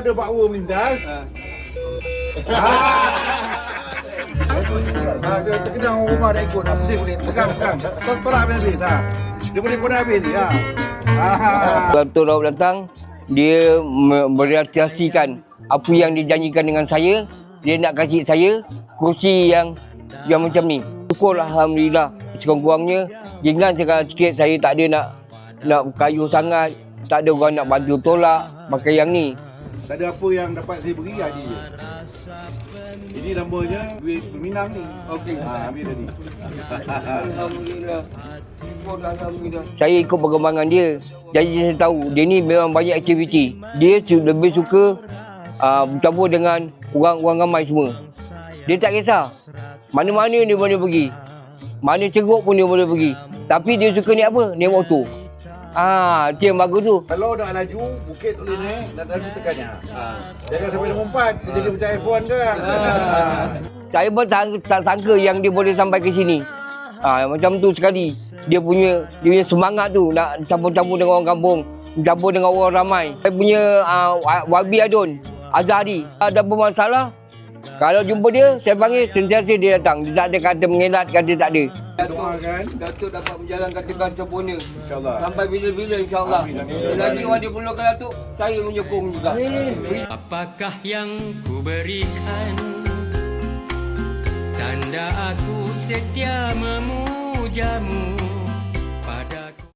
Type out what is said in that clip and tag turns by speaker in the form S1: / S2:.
S1: ada bakwa melintas. Ah, dia terkenal orang rumah dah ikut nak pusing boleh pegang pegang. Kau tolak habis ha. Dia boleh kau habis ni ha. Ah.
S2: Waktu Raub datang, dia me- merealisasikan apa yang dijanjikan dengan saya. Dia nak kasih saya kursi yang yang macam ni. Syukur Alhamdulillah. Sekurang-kurangnya, jangan sekarang sikit saya tak ada nak nak kayu sangat. Tak ada orang nak bantu tolak pakai yang ni.
S1: Tak ada apa yang dapat saya beri hadi je. Ini namanya duit berminang ni.
S2: Okey.
S1: Ha, ambil tadi.
S2: Saya ikut perkembangan dia. Jadi saya tahu dia ni memang banyak aktiviti. Dia lebih suka uh, bercampur dengan orang-orang ramai semua. Dia tak kisah. Mana-mana dia boleh pergi. Mana ceruk pun dia boleh pergi. Tapi dia suka naik apa? Naik motor. Ah, dia yang bagus tu.
S1: Kalau nak laju, bukit boleh naik, nak laju tekannya. Ha. Jangan sampai lompat, dia jadi macam iPhone kan. Ha.
S2: Saya pun tak, tak sangka yang dia boleh sampai ke sini. Ah, macam tu sekali. Dia punya dia punya semangat tu nak campur-campur dengan orang kampung, campur dengan orang ramai. Saya punya uh, Wabi Adun, Azhari, ada apa masalah? Kalau jumpa dia, saya panggil sentiasa dia datang. Dia tak ada kata mengelak, kata tak ada.
S1: Doakan.
S2: Datuk dapat menjalankan tugas sempurna.
S1: InsyaAllah.
S2: Sampai bila-bila insyaAllah. Lagi orang diperlukan Datuk, saya menyokong juga.
S3: Apakah yang ku berikan Tanda aku setia memujamu